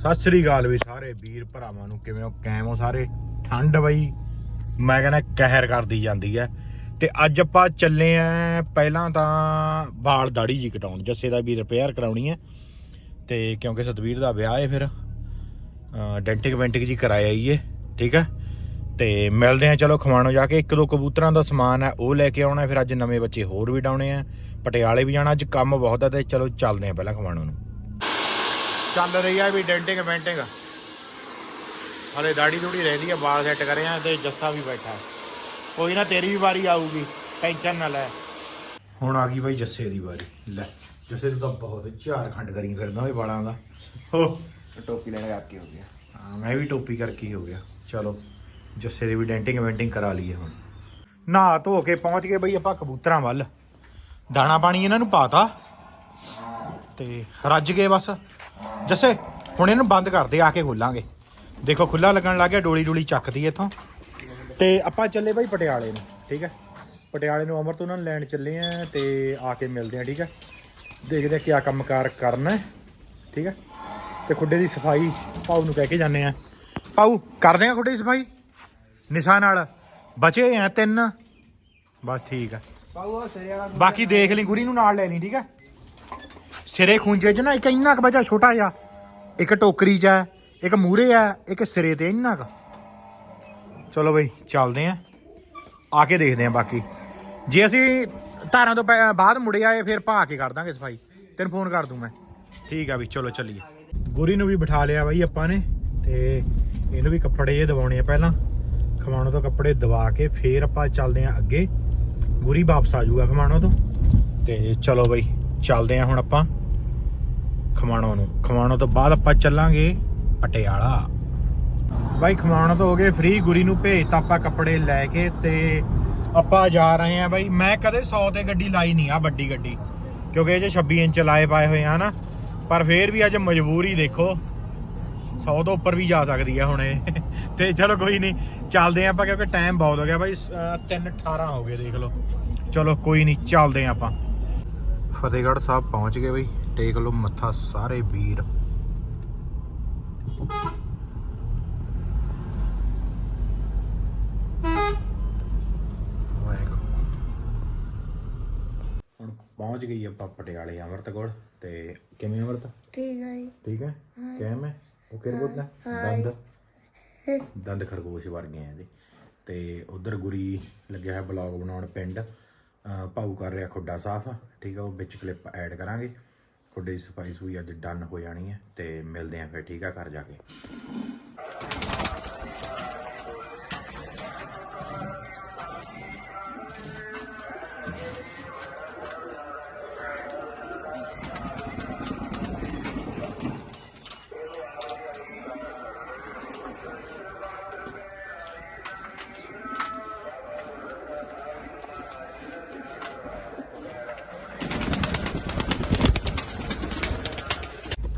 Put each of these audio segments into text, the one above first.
ਸਤਿ ਸ੍ਰੀ ਅਕਾਲ ਵੀ ਸਾਰੇ ਵੀਰ ਭਰਾਵਾਂ ਨੂੰ, ਕਿਵੇਂ ਹੋ? ਕੈਮ ਹੋ ਸਾਰੇ? ਠੰਡ ਬਈ? ਮੈਂ ਕਹਿੰਦਾ ਕਹਿਰ ਕਰਦੀ ਜਾਂਦੀ ਹੈ ਤੇ ਅੱਜ ਆਪਾਂ ਚੱਲੇ ਆਂ ਪਹਿਲਾਂ ਤਾਂ ਵਾਲ ਦਾੜੀ ਜੀ ਕਟਾਉਣ, ਜੱਸੇ ਦਾ ਵੀ ਰਿਪੇਅਰ ਕਰਾਉਣੀ ਹੈ ਤੇ ਕਿਉਂਕਿ ਸਤਵੀਰ ਦਾ ਵਿਆਹ ਹੈ ਫਿਰ ਡੈਂਟਿਕ ਵੈਂਟਿਕ ਜੀ ਕਰਾਇਆ ਈਏ ਠੀਕ ਹੈ ਤੇ ਮਿਲਦੇ ਆ, ਚਲੋ ਖਵਾਣੋ ਜਾ ਕੇ, ਇੱਕ ਦੋ ਕਬੂਤਰਾਂ ਦਾ ਸਮਾਨ ਹੈ ਉਹ ਲੈ ਕੇ ਆਉਣਾ ਫਿਰ ਅੱਜ ਨਵੇਂ ਬੱਚੇ ਹੋਰ ਵੀ ਡਾਉਣੇ ਆ ਪਟਿਆਲੇ ਵੀ ਜਾਣਾ, ਅੱਜ ਕੰਮ ਬਹੁਤ ਹੈ ਤੇ ਚਲੋ ਚੱਲਦੇ ਆ ਪਹਿਲਾਂ ਖਵਾਣੋ ਨੂੰ। ਚੱਲ ਰਹੀ ਆ ਵੀ ਡੈਂਟਿੰਗ ਵੈਂਟਿੰਗ ਹਲੇ ਦਾੜੀ ਦੂੜੀ ਰਹਿੰਦੀ ਆ ਵਾਲ ਸੈੱਟ ਕਰੇ ਆ ਤੇ ਜੱਸਾ ਵੀ ਬੈਠਾ। ਹੈ। ਕੋਈ ਨਾ ਤੇਰੀ ਵੀ ਵਾਰੀ ਆਊਗੀ ਟੈਨਸ਼ਨ ਨਾ ਲੈ। ਹੁਣ ਆ ਗਈ ਬਾਈ ਜੱਸੇ ਦੀ ਵਾਰੀ। ਲੈ ਜੱਸੇ ਤੂੰ ਤਾਂ ਬਹੁਤ ਝਾਰਖੰਡ ਕਰੀ ਫਿਰਦਾ ਓਏ ਵਾਲਾਂ ਦਾ। ਹੋ। ਟੋਪੀ ਲੈਣ ਕਰਕੇ ਹੋ ਗਿਆ। ਹਾਂ ਮੈਂ ਵੀ ਟੋਪੀ ਕਰਕੇ ਹੀ ਹੋ ਗਿਆ। ਚਲੋ ਜੱਸੇ ਦੀ ਵੀ ਡੈਂਟਿੰਗ ਵੈਂਟਿੰਗ ਕਰਾ ਲਈਏ ਹੁਣ। ਨਹਾ ਧੋ ਕੇ ਪਹੁੰਚ ਗਏ ਬਈ ਆਪਾਂ ਕਬੂਤਰਾਂ ਵੱਲ। ਦਾਣਾ ਪਾਣੀ ਇਹਨਾਂ ਨੂੰ ਪਾਤਾ। ਤੇ ਰੱਜ ਗਏ ਬਸ। ਜੱਸੇ ਹੁਣ ਇਹਨੂੰ ਬੰਦ ਕਰ ਦੇ ਆ ਕੇ ਖੋਲਾਂਗੇ। ਦੇਖੋ ਖੁੱਲਾ ਲੱਗਣ ਲੱਗ ਗਿਆ ਡੋਲੀ ਡੋਲੀ ਚੱਕਦੀ ਇੱਥੋਂ। ਤੇ ਆਪਾਂ ਚੱਲੇ ਬਾਈ ਪਟਿਆਲੇ ਨੂੰ ਠੀਕ ਹੈ? ਪਟਿਆਲੇ ਨੂੰ ਅਮਰ ਤੋਂ ਉਹਨਾਂ ਨੂੰ ਲੈਣ ਚੱਲੇ ਆ ਤੇ ਆ ਕੇ ਮਿਲਦੇ ਆ ਠੀਕ ਹੈ? ਦੇਖਦੇ ਆ ਕਿਆ ਕੰਮਕਾਰ ਕਰਨਾ ਠੀਕ ਹੈ? ਤੇ ਖੁੱਡੇ ਦੀ ਸਫ਼ਾਈ ਪਾਉ ਨੂੰ ਕਹਿ ਕੇ ਜਾਂਦੇ ਆ। ਪਾਉ ਕਰਦੇ ਆ ਖੁੱਡੇ ਦੀ ਸਫ਼ਾਈ? ਨਿਸ਼ਾ ਨਾਲ। ਬਚੇ ਆ ਤਿੰਨ। ਬਸ ਠੀਕ ਆ। ਪਾਉ ਸਰੇ ਵਾਲਾ ਬਾਕੀ ਦੇਖ ਲਈ ਗੁਰੀ ਨੂੰ ਨਾਲ ਲੈ ਲਈ ਠੀਕ ਹੈ? ਸਿਰੇ ਖੁੰਝੇ ਚ ਨਾ, ਇੱਕ ਇੰਨਾ ਕੁ ਬਚਾ ਛੋਟਾ ਜਿਹਾ। ਇੱਕ ਟੋਕਰੀ ਚ ਹੈ, ਇੱਕ ਮੂਰੇ ਹੈ, ਇੱਕ ਸਿਰੇ ਤੇ ਇੰਨਾ ਕੁ। ਚਲੋ ਬਈ, ਚੱਲਦੇ ਆ ਆ ਕੇ ਦੇਖਦੇ ਆ ਬਾਕੀ। ਜੇ ਅਸੀਂ ਧਾਰਾਂ ਤੋਂ ਬਾਅਦ ਮੁੜੇ ਆਏ, ਫਿਰ ਪਾ ਕੇ ਕਰ ਦਾਂਗੇ ਸਫ਼ਾਈ। ਤੈਨੂੰ ਫੋਨ ਕਰ ਦੂੰ ਮੈਂ। ਠੀਕ ਆ ਵੀ ਚਲੋ ਚੱਲੀਏ। ਗੁਰੀ ਨੂੰ ਵੀ ਬਿਠਾ ਲਿਆ ਬਾਈ ਆਪਾਂ ਨੇ, ਤੇ ਇਹਨੂੰ ਵੀ ਕੱਪੜੇ ਇਹ ਦਵਾਉਣੇ ਆ ਪਹਿਲਾਂ। ਖਮਾਣੋ ਤੋਂ ਕੱਪੜੇ ਦਵਾ ਕੇ ਫੇਰ ਆਪਾਂ ਚੱਲਦੇ ਆ ਅੱਗੇ। ਗੁਰੀ ਵਾਪਸ ਆ ਜਾਊਗਾ ਖਮਾਣੋ ਤੋਂ। ਤੇ ਚਲੋ ਬਈ, ਚੱਲਦੇ ਆ ਹੁਣ ਆਪਾਂ। ਖਮਾਣੋ ਨੂੰ ਖਮਾਣੋ ਤੋਂ ਬਾਅਦ ਆਪਾਂ ਚੱਲਾਂਗੇ ਪਟਿਆਲਾ। ਬਾਈ ਖਮਾਣੋ ਤੋਂ ਹੋ ਗਏ ਫ੍ਰੀ ਗੁਰੀ ਨੂੰ ਭੇਜਤਾ ਆਪਾਂ ਕੱਪੜੇ ਲੈ ਕੇ ਤੇ ਆਪਾਂ ਜਾ ਰਹੇ ਆ ਬਾਈ। ਮੈਂ ਕਦੇ 100 ਤੇ ਗੱਡੀ ਲਾਈ ਨਹੀਂ ਆ, ਵੱਡੀ ਗੱਡੀ। ਕਿਉਂਕਿ ਇਹ 'ਚ 26 ਇੰਚ ਲਾਏ ਪਾਏ ਹੋਏ ਆ ਨਾ, ਪਰ ਫੇਰ ਵੀ ਅੱਜ ਮਜਬੂਰੀ ਦੇਖੋ। 100 ਤੋਂ ਉੱਪਰ ਵੀ ਜਾ ਸਕਦੀ ਆ ਹੁਣ ਇਹ। ਤੇ ਚਲੋ ਕੋਈ ਨਹੀਂ, ਚੱਲਦੇ ਆ ਆਪਾਂ ਕਿਉਂਕਿ ਟਾਈਮ ਬਹੁਤ ਹੋ ਗਿਆ ਬਾਈ। 3:18 ਹੋ ਗਏ ਦੇਖ ਲਓ। ਚਲੋ ਕੋਈ ਨਹੀਂ, ਚੱਲਦੇ ਆ ਆਪਾਂ। ਫਤਿਹਗੜ੍ਹ ਸਾਹਿਬ ਪਹੁੰਚ ਗਏ ਬਈ। ਟੇਕ ਲਓ ਮੱਥਾ ਸਾਰੇ ਵੀਰ। ਹੁਣ ਪਹੁੰਚ ਗਈ ਆਪਾਂ ਪਟਿਆਲੇ ਅੰਮ੍ਰਿਤ ਕੋਲ ਤੇ ਕਿਵੇਂ ਅੰਮ੍ਰਿਤ? ਠੀਕ ਹੈ ਠੀਕ ਹੈ? ਕਿਵੇਂ ਹੈ? ਓਕੇ ਰਿਪੋਰਟ ਨਾ ਦੰਦ। ਦੰਦ ਖਰਗੋਸ਼ ਵਰਗੇ ਆ ਇਹਦੇ। ਤੇ ਉਧਰ ਗੁਰੀ ਲੱਗਿਆ ਹੈ ਬਲੌਗ ਬਣਾਉਣ ਪਿੰਡ। ਭਾਊ ਕਰ ਰਿਹਾ ਖੁੱਡਾ ਸਾਫ਼। ਠੀਕ ਹੈ ਉਹ ਵਿੱਚ ਕਲਿੱਪ ਐਡ ਕਰਾਂਗੇ। ਖੁੱਡੇ ਦੀ ਸਫ਼ਾਈ ਸੂਈ ਅੱਜ ਡਨ ਹੋ ਜਾਣੀ ਹੈ ਤੇ ਮਿਲਦੇ ਆਂ ਫਿਰ, ਠੀਕ ਆ? ਘਰ ਜਾ ਕੇ।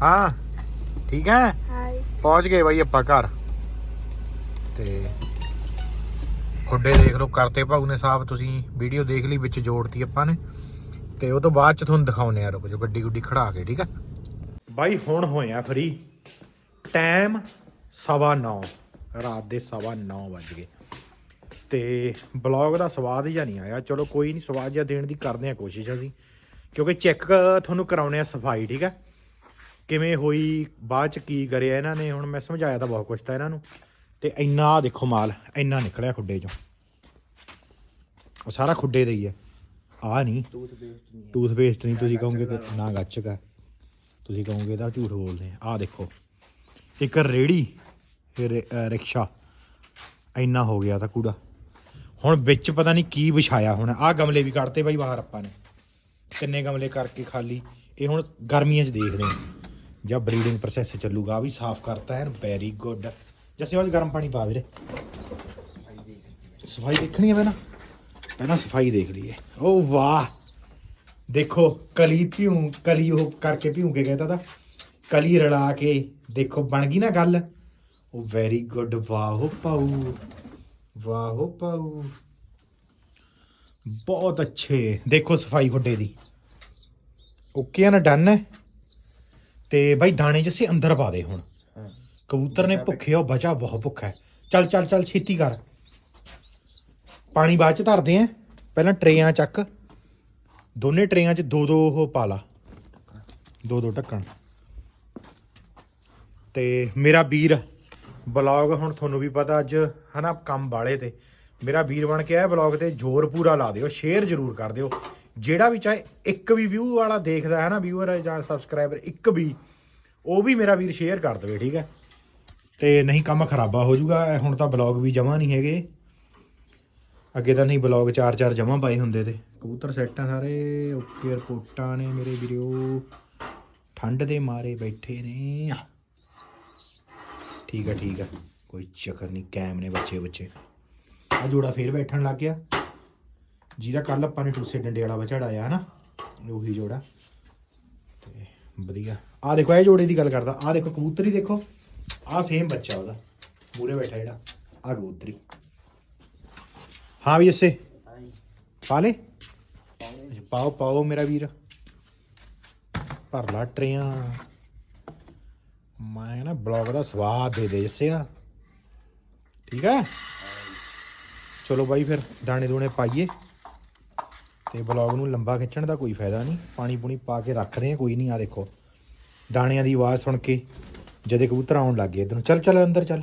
ਹਾਂ ਠੀਕ ਹੈ? ਪਹੁੰਚ ਗਏ ਬਾਈ ਆਪਾਂ ਘਰ। ਤੇ ਖੁੱਡੇ ਦੇਖ ਲਓ ਕਰਤੇ ਭਾਊ ਨੇ ਸਾਫ਼ ਤੁਸੀਂ ਵੀਡੀਓ ਦੇਖ ਲਈ ਵਿੱਚ ਜੋੜਤੀ ਆਪਾਂ ਨੇ। ਤੇ ਉਹ ਤੋਂ ਬਾਅਦ ਚ ਤੁਹਾਨੂੰ ਦਿਖਾਉਨੇ ਆ ਰੁਕ ਜੋ ਗੱਡੀ ਗੁੱਡੀ ਖੜਾ ਕੇ ਠੀਕ ਆ? ਬਾਈ ਹੁਣ ਹੋਇਆ ਫਰੀ। ਟਾਈਮ ਸਵਾ 9 ਰਾਤ ਦੇ ਸਵਾ 9 ਵੱਜ ਗਏ। ਤੇ ਬਲੌਗ ਦਾ ਸਵਾਦ ਜਿਹਾ ਨਹੀਂ ਆਇਆ। ਚਲੋ ਕੋਈ ਨਹੀਂ ਸਵਾਦ ਜਿਹਾ ਦੇਣ ਦੀ ਕਰਦੇ ਆ ਕੋਸ਼ਿਸ਼ ਅਸੀਂ। ਕਿਉਂਕਿ ਚੈੱਕ ਤੁਹਾਨੂੰ ਕਰਾਉਨੇ ਆ ਸਫ਼ਾਈ ਠੀਕ ਹੈ ਕਿਵੇਂ ਹੋਈ, ਬਾਅਦ ਚ ਕੀ ਕਰਿਆ ਇਹਨਾਂ ਨੇ, ਹੁਣ ਮੈਂ ਸਮਝਾਇਆ ਤਾਂ ਬਹੁਤ ਕੁਝ ਤਾਂ ਇਹਨਾਂ ਨੂੰ। ਤੇ ਇੰਨਾ ਆਹ ਦੇਖੋ ਮਾਲ, ਇੰਨਾ ਨਿਕਲਿਆ ਖੁੱਡੇ ਚੋਂ। ਉਹ ਸਾਰਾ ਖੁੱਡੇ ਦਾ ਹੀ ਹੈ। ਆ ਨਹੀਂ। ਟੂਥਪੇਸਟ ਨਹੀਂ ਟੂਥ ਨਹੀਂ ਤੁਸੀਂ ਕਹੋਗੇ ਕਿ ਨਾ ਗੱਚਕ ਹੈ ਤੁਸੀਂ ਕਹੋਗੇ ਤਾਂ ਝੂਠ ਬੋਲਦੇ ਆ। ਆਹ ਦੇਖੋ, ਇੱਕ ਰੇੜੀ ਰਿਕਸ਼ਾ। ਇੰਨਾ ਹੋ ਗਿਆ ਤਾਂ ਕੂੜਾ। ਹੁਣ ਵਿੱਚ ਪਤਾ ਨਹੀਂ ਕੀ ਵਿਛਾਇਆ ਹੁਣ। ਆਹ ਗਮਲੇ ਵੀ ਕੱਢਤੇ ਬਾਈ ਬਾਹਰ ਆਪਾਂ ਨੇ। ਕਿੰਨੇ ਗਮਲੇ ਕਰਕੇ ਖਾਲੀ। ਇਹ ਹੁਣ ਗਰਮੀਆਂ 'ਚ ਦੇਖਦੇ ਹਾਂ ਜਾਂ ਬਰੀਡਿੰਗ ਪ੍ਰੋਸੈਸ ਚੱਲੂਗਾ, ਆਹ ਵੀ ਸਾਫ਼ ਕਰਤਾ ਹੈ ਵੈਰੀ ਗੁੱਡ ਜੱਸੇ ਵਾਜ ਗਰਮ ਪਾਣੀ ਪਾ ਵੀਰੇ। ਸਫ਼ਾਈ ਦੇਖਣੀ ਹੈ ਪਹਿਲਾਂ? ਪਹਿਲਾਂ ਸਫ਼ਾਈ ਦੇਖ ਲਈਏ। ਓ ਵਾਹ! ਦੇਖੋ, ਕਲੀ ਭਿਉਂ, ਕਲੀ ਉਹ ਕਰਕੇ ਭਿਉਂ ਕੇ ਕਹਿੰਦਾ ਤਾਂ। ਕਲੀ ਰਲਾ ਕੇ ਦੇਖੋ, ਬਣ ਗਈ ਨਾ ਗੱਲ? ਉਹ ਵੈਰੀ ਗੁੱਡ ਵਾਹ ਪਾਉ ਵਾਹ ਪਾਉ ਬਹੁਤ ਅੱਛੇ। ਦੇਖੋ ਸਫ਼ਾਈ ਖੁੱਡੇ ਦੀ। ਓਕੇ ਆ ਨਾ ਡਨ ਹੈ? ਤੇ ਬਾਈ ਦਾਣੇ ਜਿਸੇ ਅੰਦਰ ਪਾ ਦੇ ਹੁਣ। ਕਬੂਤਰ ਨੇ ਭੁੱਖੇ ਉਹ ਬਚਾ ਬਹੁਤ ਭੁੱਖਾ ਹੈ। ਚੱਲ ਚੱਲ ਚੱਲ ਛੇਤੀ ਕਰ। ਪਾਣੀ ਬਾਅਦ ਚ ਧਰਦੇ ਆ। ਪਹਿਲਾਂ ਟਰੇਆਂ ਚੱਕ। ਦੋਨੇ ਟਰੇਆਂ ਚ ਦੋ ਦੋ ਉਹ ਪਾ ਲਾ। ਦੋ ਦੋ ਢੱਕਣ। ਤੇ ਮੇਰਾ ਵੀਰ ਬਲੌਗ ਹੁਣ ਤੁਹਾਨੂੰ ਵੀ ਪਤਾ ਅੱਜ ਹਨਾ ਕੰਮ ਵਾਲੇ ਤੇ। ਮੇਰਾ ਵੀਰ ਬਣ ਕੇ ਆਇਆ ਬਲੌਗ ਤੇ ਜ਼ੋਰ ਪੂਰਾ ਲਾ ਦਿਓ ਸ਼ੇਅਰ ਜ਼ਰੂਰ ਕਰ ਦਿਓ। ਜਿਹੜਾ ਵੀ ਚਾਹੇ ਇੱਕ ਵੀ ਵਿਊ ਵਾਲਾ ਦੇਖਦਾ ਹੈ ਨਾ ਵਿਊਅਰ ਜਾਂ ਸਬਸਕ੍ਰਾਈਬਰ ਇੱਕ ਵੀ, ਉਹ ਵੀ ਮੇਰਾ ਵੀਰ ਸ਼ੇਅਰ ਕਰ ਦੇਵੇ, ਠੀਕ ਹੈ? ਤੇ ਨਹੀਂ ਕੰਮ ਖਰਾਬਾ ਹੋ ਜਾਊਗਾ ਹੁਣ ਤਾਂ ਬਲੌਗ ਵੀ ਜਮਾ ਨਹੀਂ ਹੈਗੇ। ਅੱਗੇ ਤਾਂ ਨਹੀਂ ਬਲੌਗ ਚਾਰ ਚਾਰ ਜਮਾ ਪਾਏ ਹੁੰਦੇ ਤੇ। ਕਬੂਤਰ ਸੈੱਟ ਆ ਸਾਰੇ, ਓਕੇ ਰਿਪੋਰਟਾਂ ਨੇ ਮੇਰੇ ਵੀਰੋ। ਠੰਡ ਦੇ ਮਾਰੇ ਬੈਠੇ ਨੇ। ਠੀਕ ਆ ਠੀਕ ਆ। ਕੋਈ ਚੱਕਰ ਨਹੀਂ, ਕੈਮ ਨੇ ਬੱਚੇ ਬੱਚੇ ਆ ਜੋੜਾ ਫੇਰ ਬੈਠਣ ਲੱਗ ਗਿਆ। ਜਿਹਦਾ ਕੱਲ ਆਪਾਂ ਨੇ ਟੂਸੇ ਡੰਡੇ ਵਾਲਾ ਬਚੜਾਇਆ ਹਨਾ? ਉਹੀ ਜੋੜਾ। ਤੇ ਵਧੀਆ। ਆ ਦੇਖੋ ਇਹ ਜੋੜੇ ਦੀ ਗੱਲ ਕਰਦਾ। ਆ ਦੇਖੋ ਕਬੂਤਰੀ ਦੇਖੋ। ਆ ਸੇਮ ਬੱਚਾ ਉਹਦਾ। ਮੂਰੇ ਬੈਠਾ ਜਿਹੜਾ। ਆ ਕਬੂਤਰੀ। ਹਾਂ ਵੀ ਇਸੇ ਪਾ ਲੈ। ਪਾਓ ਪਾਓ ਮੇਰਾ ਵੀਰ। ਭਰ ਲਾ ਟਰੀਆਂ। ਮੈਂ ਨਾ ਬਲੌਗ ਦਾ ਸਵਾਦ ਦੇ ਦੇ ਜੱਸਿਆ ਠੀਕ ਹੈ ਚਲੋ ਬਾਈ ਫਿਰ ਦਾਣੇ ਦੂਣੇ ਪਾਈਏ। ਤੇ ਬਲੌਗ ਨੂੰ ਲੰਬਾ ਖਿੱਚਣ ਦਾ ਕੋਈ ਫਾਇਦਾ ਨਹੀਂ। ਪਾਣੀ ਪੂਣੀ ਪਾ ਕੇ ਰੱਖਦੇ ਆ ਕੋਈ ਨਹੀਂ ਆ ਦੇਖੋ। ਦਾਣਿਆਂ ਦੀ ਆਵਾਜ਼ ਸੁਣ ਕੇ ਜਦੇ ਕਬੂਤਰ ਆਉਣ ਲੱਗ ਗਏ ਇਧਰ। ਚੱਲ ਚੱਲ, ਅੰਦਰ ਚੱਲ।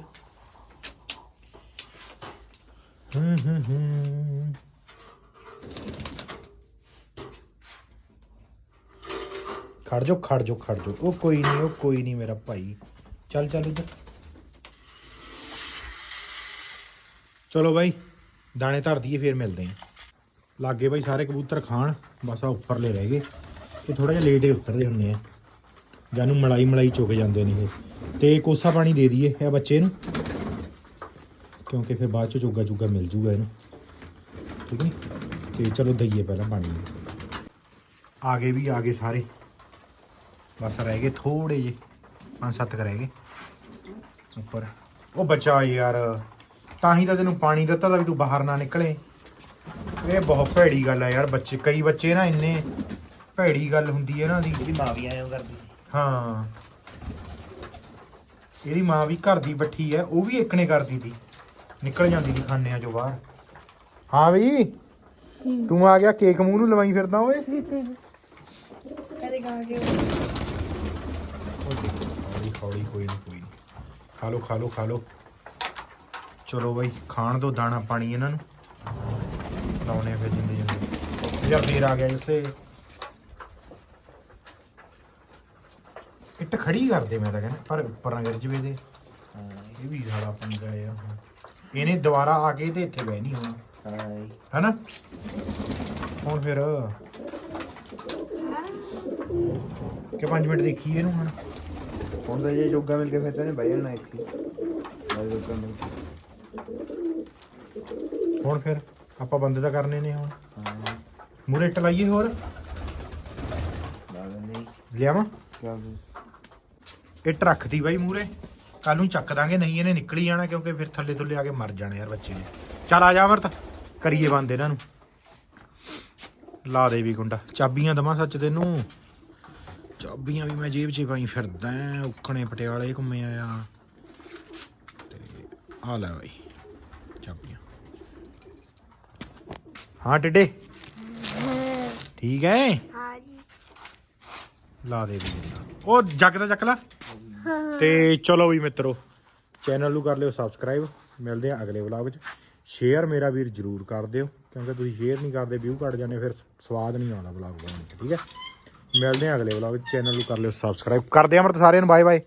ਹੂੰ ਹੂੰ ਹੂੰ। ਖੜ ਜਾ ਖੜ ਜਾ ਖੜ ਜਾ ਉਹ ਕੋਈ ਨਹੀਂ, ਉਹ ਕੋਈ ਨਹੀਂ ਮੇਰਾ ਭਾਈ। ਚੱਲ ਚੱਲ ਇੱਧਰ। ਚਲੋ ਬਾਈ, ਦਾਣੇ ਧਰ ਦਈਏ, ਫੇਰ ਮਿਲਦੇ ਆਂ ਲਾਗੇ ਬਾਈ ਸਾਰੇ ਕਬੂਤਰ ਖਾਣ, ਬਸ ਆ ਉੱਪਰਲੇ ਰਹਿ ਗਏ। ਇਹ ਥੋੜਾ ਜਿਹਾ ਲੇਟ ਹੀ ਉਤਰਦੇ ਹੁੰਦੇ ਆ। ਜਾਨੂੰ ਮਲਾਈ ਮਲਾਈ ਚੁੱਕ ਜਾਂਦੇ ਨੇ ਇਹ। ਤੇ ਕੋਸਾ ਪਾਣੀ ਦੇ ਦਈਏ ਇਹ ਬੱਚੇ ਨੂੰ। ਕਿਉਂਕਿ ਫਿਰ ਬਾਅਦ ਚ ਚੋਗਾ ਚੁੱਗਾ ਮਿਲ ਜੂਗਾ ਇਹਨੂੰ। ਠੀਕ ਨਹੀਂ ਤੇ ਚਲੋ ਦਈਏ ਪਹਿਲਾਂ ਪਾਣੀ ਆ ਗਏ ਵੀ, ਆ ਗਏ ਸਾਰੇ। ਬਸ ਰਹਿ ਗਏ ਥੋੜੇ ਜੇ ਪੰਜ ਸੱਤ ਕੁ ਰਹਿ ਗਏ। ਉੱਪਰ। ਉਹ ਬਚਾ ਯਾਰ। ਤਾਂ ਹੀ ਤਾਂ ਤੈਨੂੰ ਪਾਣੀ ਦਿੱਤਾ ਤਾਂ ਵੀ ਤੂੰ ਬਾਹਰ ਨਾ ਨਿਕਲੇ। ਇਹ ਬਹੁਤ ਭੈੜੀ ਗੱਲ ਆ ਯਾਰ ਬੱਚੇ ਕਈ ਬੱਚੇ ਨਾ ਇੰਨੇ ਭੈੜੀ ਗੱਲ ਹੁੰਦੀ ਹੈ ਨਾ ਦੀ ਇਹਦੀ ਮਾਂ ਵੀ ਐਂ ਕਰਦੀ ਹਾਂ। ਇਹਦੀ ਮਾਂ ਵੀ ਘਰ ਦੀ ਬੱਠੀ ਹੈ ਉਹ ਵੀ ਇੱਕਨੇ ਕਰਦੀ ਸੀ। ਨਿਕਲ ਜਾਂਦੀ ਸੀ ਖਾਨਿਆਂ ਚੋਂ ਬਾਹਰ। ਹਾਂ ਵੀ? ਤੂੰ ਆ ਗਿਆ ਕੇਕ ਮੂੰਹ ਨੂੰ ਲਵਾਈ ਫਿਰਦਾ ਓਏ। ਕਦੇ ਗਾ ਕੇ ਹੌਲੀ ਹੌਲੀ ਕੋਈ ਨਹੀਂ ਕੋਈ। ਨਹੀਂ ਖਾ ਲਓ ਖਾ ਲਓ ਖਾ ਲਓ। ਚਲੋ ਬਾਈ ਖਾਣ ਦੋ ਦਾਣਾ ਪਾਣੀ ਇਹਨਾਂ ਨੂੰ। ਲਾਉਣੇ ਆ ਫਿਰ ਜਿੰਦੇ ਜਿੰਦੇ ਯਾਰ ਫੇਰ ਆ ਗਿਆ ਇਸੇ ਇੱਟ ਖੜੀ ਕਰਦੇ ਮੈਂ ਤਾਂ ਕਹਿੰਦਾ ਪਰ ਉੱਪਰ ਨਾ ਗਿਰ ਜਵੇ ਦੇ ਇਹ ਵੀ ਸਾਲਾ ਪੰਗਾ ਹੁਣ। ਇਹਨੇ ਦੁਬਾਰਾ ਆ ਕੇ ਤੇ ਇੱਥੇ ਬਹਿ ਨਹੀਂ ਹੋਣਾ। ਹਾਂ ਜੀ। ਹੈਨਾ? ਹੁਣ ਫਿਰ ਕਿ 5 ਮਿੰਟ ਦੇਖੀਏ ਇਹਨੂੰ ਹੁਣ? ਹੁਣ ਤਾਂ ਜੇ ਜੋਗਾ ਮਿਲ ਕੇ ਫਿਰ ਤਾਂ ਨੇ ਬਹਿ ਜਾਣਾ ਇੱਥੇ। ਨਾਲੇ ਜੋਗਾ ਮਿਲ ਕੇ ਹੁਣ ਫਿਰ? ਆਪਾਂ ਬੰਦੇ ਤਾਂ ਕਰਨੇ ਨੇ ਹੁਣ। ਹਾਂ। ਮੂਰੇ ਇੱਟ ਲਾਈਏ ਹੋਰ। ਲਾ ਦਿੰਦੇ ਲਿਆਵਾਂ? ਕਿਆ ਇੱਟ ਰੱਖਦੀ ਬਾਈ ਮੂਰੇ ਕੱਲ ਨੂੰ ਚੱਕ ਦਾਂਗੇ ਨਹੀਂ ਇਹਨੇ ਨਿਕਲੀ ਜਾਣਾ ਕਿਉਂਕਿ ਫਿਰ ਥੱਲੇ ਥੱਲੇ ਆ ਕੇ ਮਰ ਜਾਣੇ ਯਾਰ ਬੱਚੇ ਨੇ। ਚੱਲ ਆ ਜਾ ਅਮਰਤ ਕਰੀਏ ਬੰਦ ਇਹਨਾਂ ਨੂੰ। ਲਾ ਦੇ ਵੀ ਗੁੰਡਾ। ਚਾਬੀਆਂ ਦਵਾਂ ਸੱਚ ਤੈਨੂੰ। ਚਾਬੀਆਂ ਵੀ ਮੈਂ ਜੇਬ 'ਚ ਪਾਈ ਫਿਰਦਾ ਆਂ, ਉੱਕਣੇ ਪਟਿਆਲੇ ਘੁੰਮੇ ਆਇਆ। ਤੇ ਆ ਲੈ ਬਾਈ ਚਾਬੀਆਂ। ਹਾਂ ਟਿੱਡੇ? ਠੀਕ ਹੈ ਹਾਂ ਜੀ। ਲਾ ਦੇ ਵੀ ਉਹ ਜੱਗ ਦਾ ਚੱਕ ਲਾ। ਤੇ ਚਲੋ ਵੀ ਮਿੱਤਰੋ ਚੈਨਲ ਨੂੰ ਕਰ ਲਿਓ ਸਬਸਕ੍ਰਾਈਬ ਮਿਲਦੇ ਆ ਅਗਲੇ ਵਲੌਗ 'ਚ ਸ਼ੇਅਰ ਮੇਰਾ ਵੀਰ ਜਰੂਰ ਕਰ ਦਿਓ ਕਿਉਂਕਿ ਤੁਸੀਂ ਸ਼ੇਅਰ ਨਹੀਂ ਕਰਦੇ ਵਿਊ ਘਟ ਜਾਂਦੇ ਫਿਰ ਸਵਾਦ ਨਹੀਂ ਆਉਂਦਾ ਵਲੌਗ ਬਣਾਉਣ 'ਚ ਠੀਕ ਹੈ ਮਿਲਦੇ ਆ ਅਗਲੇ ਵਲੌਗ 'ਚ ਚੈਨਲ ਨੂੰ ਕਰ ਲਿਓ ਸਬਸਕ੍ਰਾਈਬ ਕਰਦੇ ਆ ਅਮਰਤ ਸਾਰਿਆਂ ਨੂੰ। Bye bye